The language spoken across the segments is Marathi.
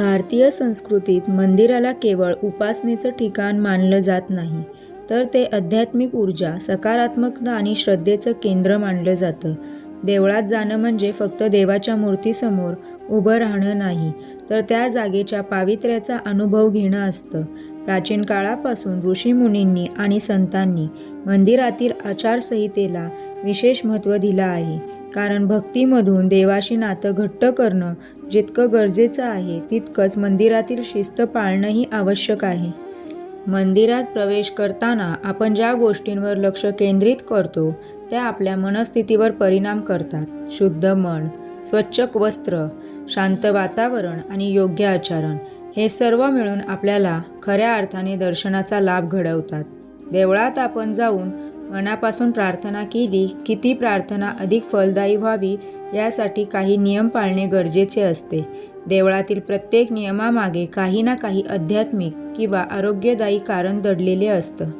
भारतीय संस्कृतीत मंदिराला केवळ उपासनेचं ठिकाण मानलं जात नाही तर ते आध्यात्मिक ऊर्जा सकारात्मकता आणि श्रद्धेचं केंद्र मानलं जातं. देवळात जाणं म्हणजे फक्त देवाच्या मूर्तीसमोर उभं राहणं नाही तर त्या जागेच्या पावित्र्याचा अनुभव घेणं असतं. प्राचीन काळापासून ऋषीमुनींनी आणि संतांनी मंदिरातील आचारसंहितेला विशेष महत्त्व दिलं आहे. कारण भक्तीमधून देवाशी नातं घट्ट करणं जितकं गरजेचं आहे तितकंच मंदिरातील शिस्त पाळणंही आवश्यक आहे. मंदिरात प्रवेश करताना आपण ज्या गोष्टींवर लक्ष केंद्रित करतो त्या आपल्या मनस्थितीवर परिणाम करतात. शुद्ध मन स्वच्छ वस्त्र शांत वातावरण आणि योग्य आचरण हे सर्व मिळून आपल्याला खऱ्या अर्थाने दर्शनाचा लाभ घडवतात. देवळात आपण जाऊन मनापासून प्रार्थना केली की ती प्रार्थना अधिक फलदायी व्हावी यासाठी काही नियम पाळणे गरजेचे असते. देवळातील प्रत्येक नियमामागे काही ना काही आध्यात्मिक किंवा आरोग्यदायी कारण दडलेले असतं.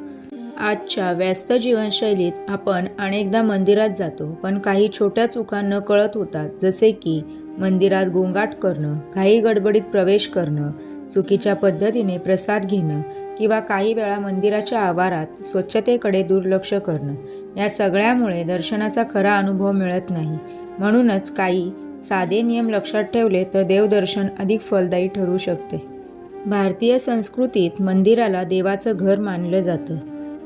आजच्या व्यस्त जीवनशैलीत आपण अनेकदा मंदिरात जातो पण काही छोट्या चुका न कळत होतात जसे की मंदिरात गोंगाट करणं काही गडबडीत प्रवेश करणं चुकीच्या पद्धतीने प्रसाद घेणं किंवा काही वेळा मंदिराच्या आवारात स्वच्छतेकडे दुर्लक्ष करणं या सगळ्यामुळे दर्शनाचा खरा अनुभव मिळत नाही. म्हणूनच काही साधे नियम लक्षात ठेवले तर देवदर्शन अधिक फलदायी ठरू शकते. भारतीय संस्कृतीत मंदिराला देवाचं घर मानलं जातं.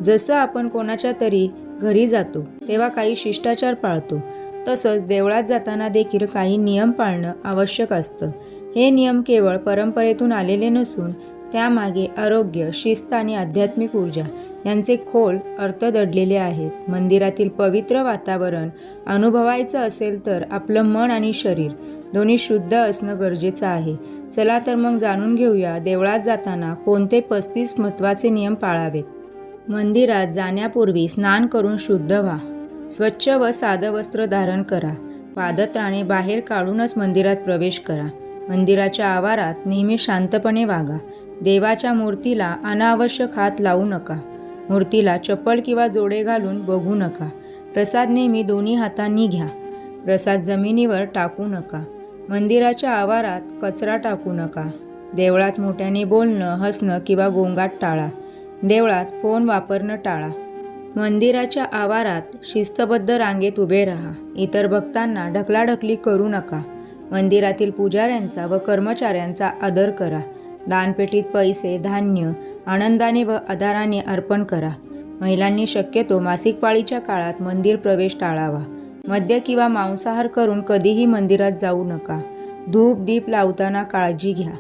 जसं आपण कोणाच्या तरी घरी जातो तेव्हा काही शिष्टाचार पाळतो. तसंच देवळात जाताना देखील काही नियम पाळणं आवश्यक असतं. हे नियम केवळ परंपरेतून आलेले नसून त्यामागे आरोग्य शिस्त आणि आध्यात्मिक ऊर्जा यांचे खोल अर्थ दडलेले आहेत. मंदिरातील पवित्र वातावरण अनुभवायचं असेल तर आपलं मन आणि शरीर दोन्ही शुद्ध असणं गरजेचं आहे. चला तर मग जाणून घेऊया देवळात जाताना कोणते पस्तीस महत्त्वाचे नियम पाळावेत. मंदिरात जाण्यापूर्वी स्नान करून शुद्ध व्हा. स्वच्छ व साधं वस्त्र धारण करा. पादत्राणे बाहेर काढूनच मंदिरात प्रवेश करा. मंदिराच्या आवारात नेहमी शांतपणे वागा. देवाच्या मूर्तीला अनावश्यक हात लावू नका. मूर्तीला चप्पल किंवा जोडे घालून बघू नका. प्रसाद नेहमी दोन्ही हातांनी घ्या. प्रसाद जमिनीवर टाकू नका. मंदिराच्या आवारात कचरा टाकू नका. देवळात मोठ्याने बोलणं हसणं किंवा गोंगाट टाळा. देवळात फोन वापरणं टाळा. मंदिराच्या आवारात शिस्तबद्ध रांगेत उभे राहा. इतर भक्तांना ढकलाढकली करू नका. मंदिरातील पुजाऱ्यांचा व कर्मचाऱ्यांचा आदर करा. दानपेटीत पैसे धान्य आनंदाने व आधाराने अर्पण करा. महिलांनी शक्यतो मासिक पाळीच्या काळात मंदिर प्रवेश टाळावा. मद्य किंवा मांसाहार करून कधीही मंदिरात जाऊ नका. धूप दीप लावताना काळजी घ्या.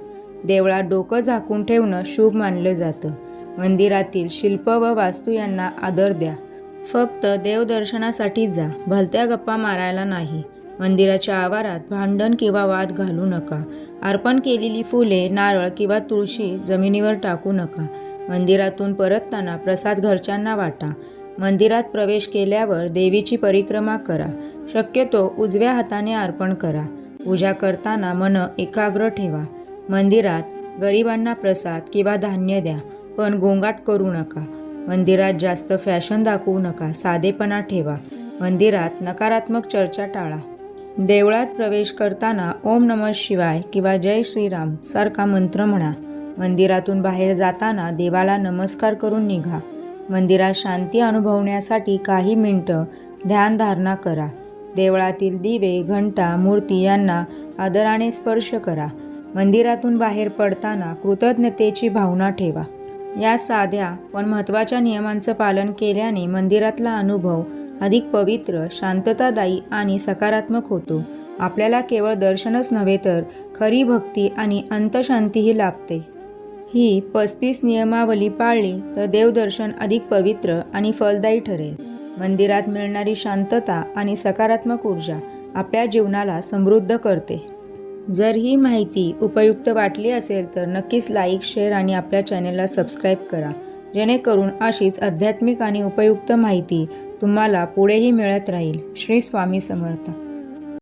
देवळात डोकं झाकून ठेवणं शुभ मानलं जातं. मंदिरातील शिल्प व वास्तू यांना आदर द्या. फक्त देवदर्शनासाठी जा. भलत्या गप्पा मारायला नाही. मंदिराच्या आवारात भांडण किंवा वाद घालू नका. अर्पण केलेली फुले नारळ किंवा तुळशी जमिनीवर टाकू नका. मंदिरातून परतताना प्रसाद घरच्यांना वाटा. मंदिरात प्रवेश केल्यावर देवीची परिक्रमा करा. शक्यतो उजव्या हाताने अर्पण करा. पूजा करताना मन एकाग्र ठेवा. मंदिरात गरिबांना प्रसाद किंवा धान्य द्या पण गोंगाट करू नका. मंदिरात जास्त फॅशन दाखवू नका साधेपणा ठेवा. मंदिरात नकारात्मक चर्चा टाळा. देवळात प्रवेश करताना ओम नम शिवाय किंवा जय श्रीराम सारखा मंत्र म्हणा. मंदिरातून बाहेर जाताना देवाला नमस्कार करून निघा. मंदिरात शांती अनुभवण्यासाठी काही मिनटं ध्यानधारणा करा. देवळातील दिवे घंटा मूर्ती यांना आदराने स्पर्श करा. मंदिरातून बाहेर पडताना कृतज्ञतेची भावना ठेवा. या साध्या पण महत्त्वाच्या नियमांचं पालन केल्याने मंदिरातला अनुभव अधिक पवित्र शांततादायी आणि सकारात्मक होतो. आपल्याला केवळ दर्शनच नव्हे तर खरी भक्ती आणि अंतशांतीही लाभते. ही पस्तीस नियमावली पाळली तर देवदर्शन अधिक पवित्र आणि फलदायी ठरेल. मंदिरात मिळणारी शांतता आणि सकारात्मक ऊर्जा आपल्या जीवनाला समृद्ध करते. जर ही माहिती उपयुक्त वाटली असेल तर नक्कीच लाईक शेअर आणि आपल्या चॅनेलला सबस्क्राईब करा. जेणेकरून अशीच आध्यात्मिक आणि उपयुक्त माहिती तुम्हाला पुढेही मिळत राहील. श्री स्वामी समर्थ.